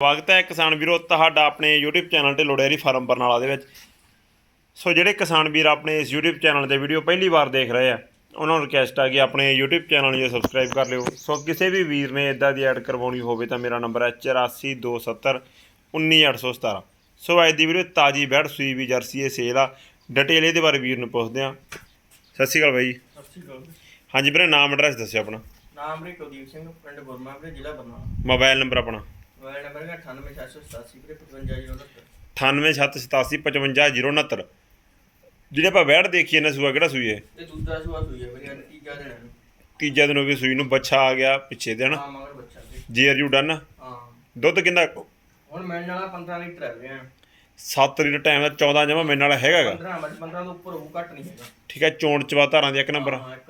ਸਵਾਗਤ ਹੈ ਕਿਸਾਨ ਵੀਰੋ ਤੁਹਾਡਾ ਆਪਣੇ YouTube ਚੈਨਲ ਤੇ ਲੋੜੇਰੀ ਫਾਰਮ ਬਰਨਾਲਾ ਦੇ ਵਿੱਚ। ਸੋ ਜਿਹੜੇ ਕਿਸਾਨ ਵੀਰ ਆਪਣੇ ਇਸ YouTube ਚੈਨਲ ਤੇ ਵੀਡੀਓ ਪਹਿਲੀ ਵਾਰ ਦੇਖ ਰਹੇ ਆ ਉਹਨਾਂ ਨੂੰ ਰਿਕਵੈਸਟ ਆ ਕਿ ਆਪਣੇ YouTube ਚੈਨਲ ਨੂੰ ਸਬਸਕ੍ਰਾਈਬ ਕਰ ਲਿਓ। ਸੋ ਕਿਸੇ ਵੀ ਵੀਰ ਨੇ ਇਦਾਂ ਦੀ ਐਡ ਕਰਵਾਉਣੀ ਹੋਵੇ ਤਾਂ ਮੇਰਾ ਨੰਬਰ ਹੈ 8427 19817 ਸੋ ਅੱਜ ਦੀ ਵੀਡੀਓ ਤਾਜੀ ਬੈਡ ਸੂਈ ਵੀ ਜਰਸੀ ਇਹ ਸੇਲ ਆ। ਡਿਟੇਲ ਇਹਦੇ ਬਾਰੇ ਵੀਰ ਨੂੰ ਪੁੱਛਦੇ ਆ ਸਤਿ ਸ਼੍ਰੀ ਅਕਾਲ ਬਾਈ। ਜੀ ਸਤਿ ਸ਼੍ਰੀ ਅਕਾਲ ਹਾਂਜੀ ਵੀਰੇ ਨਾਮ ਐਡਰੈਸ ਦੱਸਿਓ ਆਪਣਾ। ਨਾਮ ਰੇ ਕੁਲਦੀਪ ਸਿੰਘ ਪਿੰਡ ਗੁਰਮਾਪੁਰ ਜ਼ਿਲ੍ਹਾ ਬਰਨਾਲਾ। ਮੋਬਾਈਲ ਨੰਬਰ ਆਪਣਾ। ਮੋਬਾਈਲ ਨੰਬਰ ਹੈ 98787 ਵੀਰੇ 55069 9877855069 ਜਿਹੜੇ ਆਪਾਂ ਵੈੜ ਦੇਖੀਏ ਨਾ ਸੂਆ ਕਿਹੜਾ ਸੂਈ ਹੈ? ਇਹ ਦੂਜਾ ਸੁਆ ਸੂਈ ਹੈ ਅੱਜ ਤੀਜਾ ਦਿਨ ਹੈ। ਤੀਜਾ ਦਿਨ ਹੋ ਗਿਆ ਸੂਈ ਨੂੰ ਬੱਚਾ ਆ ਗਿਆ ਪਿੱਛੇ ਦੇ ਹਨਾ ਹਾਂ ਮਗਰ ਬੱਚਾ ਜੀ ਜੀਆਰ ਯੂ ਡਨ? ਹਾਂ। ਦੁੱਧ ਕਿੰਨਾ? ਹੁਣ ਮਿਲਣ ਵਾਲਾ 15 ਲੀਟਰ ਹੈ ਵੀਰੇ 7 ਲੀਟਰ ਟਾਈਮ ਦਾ 14 ਜਮਾ ਮੇਰੇ ਨਾਲ ਹੈਗਾਗਾ 15 ਬਸ 15 ਤੋਂ ਉੱਪਰ ਹੋਊ ਘੱਟ ਨਹੀਂ ਹੈਗਾ। ਠੀਕ ਹੈ ਚੋਣ ਚਵਾ ਧਾਰਾਂ ਦੀ ਇੱਕ ਨੰਬਰ ਹਾਂ ਇੱਕ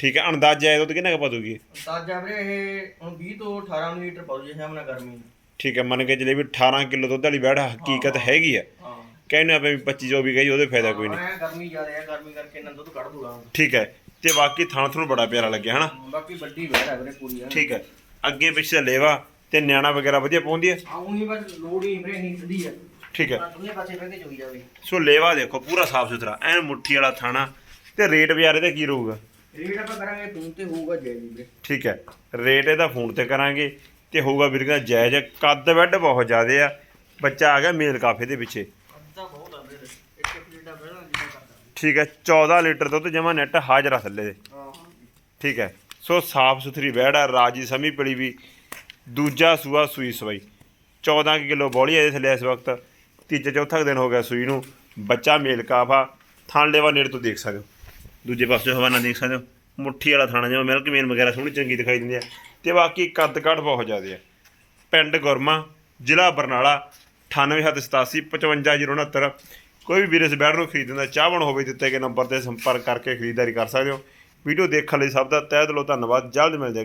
ਠੀਕ ਹੈ ਅੰਦਾਜ਼ਾ ਇਹ ਦੁੱਧ ਕਿੰਨਾ ਕੁ ਦੂਗੀ ਤਾਜਾ ਵੀਰੇ ਇਹ ਹੁਣ 20 ਤੋਂ 18 ਲੀਟਰ ਪਾਉ ਜੇ ਸਾਹਮਣਾ ਗਰਮੀ ਨੂੰ। ਠੀਕ ਹੈ ਮੰਨ ਕੇ ਚਲੇ ਵੀ 18 ਕਿਲੋ ਦੁੱਧ ਵਾਲੀ ਵੈੜ ਹਕੀਕਤ ਹੈਗੀ ਆ। ਹਾਂ। ਕਹਿੰਦੇ ਆਪਾਂ ਵੀ 25 24 ਗਈ ਉਹਦੇ ਫਾਇਦਾ ਕੋਈ ਨਹੀਂ। ਗਰਮੀ ਜ਼ਿਆਦਾ ਹੈ ਗਰਮੀ ਕਰਕੇ ਇਹਨਾਂ ਦੁੱਧ ਕੱਢ ਦੂਗਾ ਠੀਕ ਹੈ ਤੇ ਬਾਕੀ ਥਣ ਥਣ ਬੜਾ ਪਿਆਰਾ ਲੱਗਿਆ ਹਨਾ? ਬਾਕੀ ਵੱਡੀ ਵੇੜ ਹੈ ਵੀਰੇ ਪੂਰੀ ਹੈ ਠੀਕ ਹੈ ਅੱਗੇ ਪਿੱਛੇ ਦਾ ਲੇਵਾ ਤੇ ਨਿਆਣਾ ਵਗੈਰਾ ਵਧੀਆ ਪਾਉਂਦੀ ਹੈ ਆਉਣੀ ਬਸ ਲੋੜ ਹੀ ਵੀਰੇ ਨਹੀਂ ਸਿੱਧੀ ਹੈ। ਠੀਕ ਹੈ। ਦੋਨੇ ਪਾਸੇ ਬਹਿ ਕੇ ਚੋਈ ਜਾਵੇ। ਸੋ ਲੇਵਾ ਦੇਖੋ ਪੂਰਾ ਸਾਫ਼ ਸੁਥਰਾ ਐਨ ਮੁੱਠੀ ਵਾਲਾ ਥਾਣਾ ਤੇ ਰੇਟ ਵਿਚਾਰੇ ਦਾ ਕੀ ਰਹੂਗਾ? ਰੇਟ ਆਪਾਂ ਕਰਾਂਗੇ ਫੋਨ ਤੇ ਹੋਊਗਾ ਜੈ ਜੀ ਵੀਰੇ। ਠੀਕ ਹੈ। ਰੇਟ ਇਹਦਾ ਫੋਨ ਤੇ ਕਰਾਂਗੇ ਤੇ ਹੋਊਗਾ ਵੀਰ ਦਾ ਜਾਇਜ਼ ਕੱਦ ਵੱਡ ਬਹੁਤ ਜ਼ਿਆਦੇ ਆ। ਬੱਚਾ ਆ ਗਿਆ ਮੇਲ ਕਾਫੇ ਦੇ ਪਿੱਛੇ। ਅੱਧਾ ਬਹੁਤ ਆ ਵੀਰੇ। ਇੱਕ ਇੱਕ ਲੀਟਰ ਪਹਿਲਾਂ ਜਿੰਨਾ ਕਰਦਾ ਠੀਕ ਹੈ 14 ਲੀਟਰ ਦੁੱਧ ਜਮਾ ਨੈਟ ਹਾਜ਼ਰ ਆ ਥੱਲੇ ਦੇ। ਹਾਂ ਠੀਕ ਹੈ। ਸੋ ਸਾਫ਼ ਸੁਥਰੀ ਵਹਿੜ ਆ ਰਾਜੀ ਸਮੀ ਪਲੀ ਵੀ। ਦੂਜਾ ਸੂਆ ਸੂਈ ਸਵਾਈ। 14 ਕੁ ਕਿਲੋ ਬੋਲੀ ਹੈ ਇਹਦੇ ਥੱਲੇ ਇਸ ਵਕਤ। ਤੀਜਾ ਚੌਥਾ ਕੁ ਦਿਨ ਹੋ ਗਿਆ ਸੂਈ ਨੂੰ। ਬੱਚਾ ਮੇਲ ਕਾਫਾ। ਥਣ ਲੈਵਾ ਨੇੜੇ ਤੋਂ ਦੇਖ ਸਕਦੇ ਹੋ। ਦੂਜੇ ਪਾਸੇ ਹਵਾਨਾ ਦੇਖ ਸਕਦੇ ਹੋ, ਮੁੱਠੀ ਵਾਲਾ ਥਾਣਾ ਜਿਵੇਂ ਮਿਲਕ ਮੇਨ ਵਗੈਰਾ ਸੋਹਣੀ ਚੰਗੀ ਦਿਖਾਈ ਦਿੰਦੀ ਹੈ ਤੇ ਬਾਕੀ ਕੱਦ ਕੱਟ ਬਹੁਤ ਜ਼ਿਆਦਾ ਹੈ ਪਿੰਡ ਗੁਰਮਾ, ਜ਼ਿਲ੍ਹਾ ਬਰਨਾਲਾ 9887 55069 ਕੋਈ ਵੀ ਵੀਰ ਇਸ ਬੈਡ ਨੂੰ ਖਰੀਦਣ ਦਾ ਚਾਹਵਣ ਹੋਵੇ, ਦਿੱਤੇ ਗਏ ਨੰਬਰ ਤੇ ਸੰਪਰਕ ਕਰਕੇ ਖਰੀਦਦਾਰੀ ਕਰ ਸਕਦੇ ਹੋ। ਵੀਡੀਓ ਦੇਖਣ ਲਈ ਸਭ ਦਾ ਤਹਿ ਦਿਲੋਂ ਧੰਨਵਾਦ, ਜਲਦ ਮਿਲਦੇ ਹਾਂ।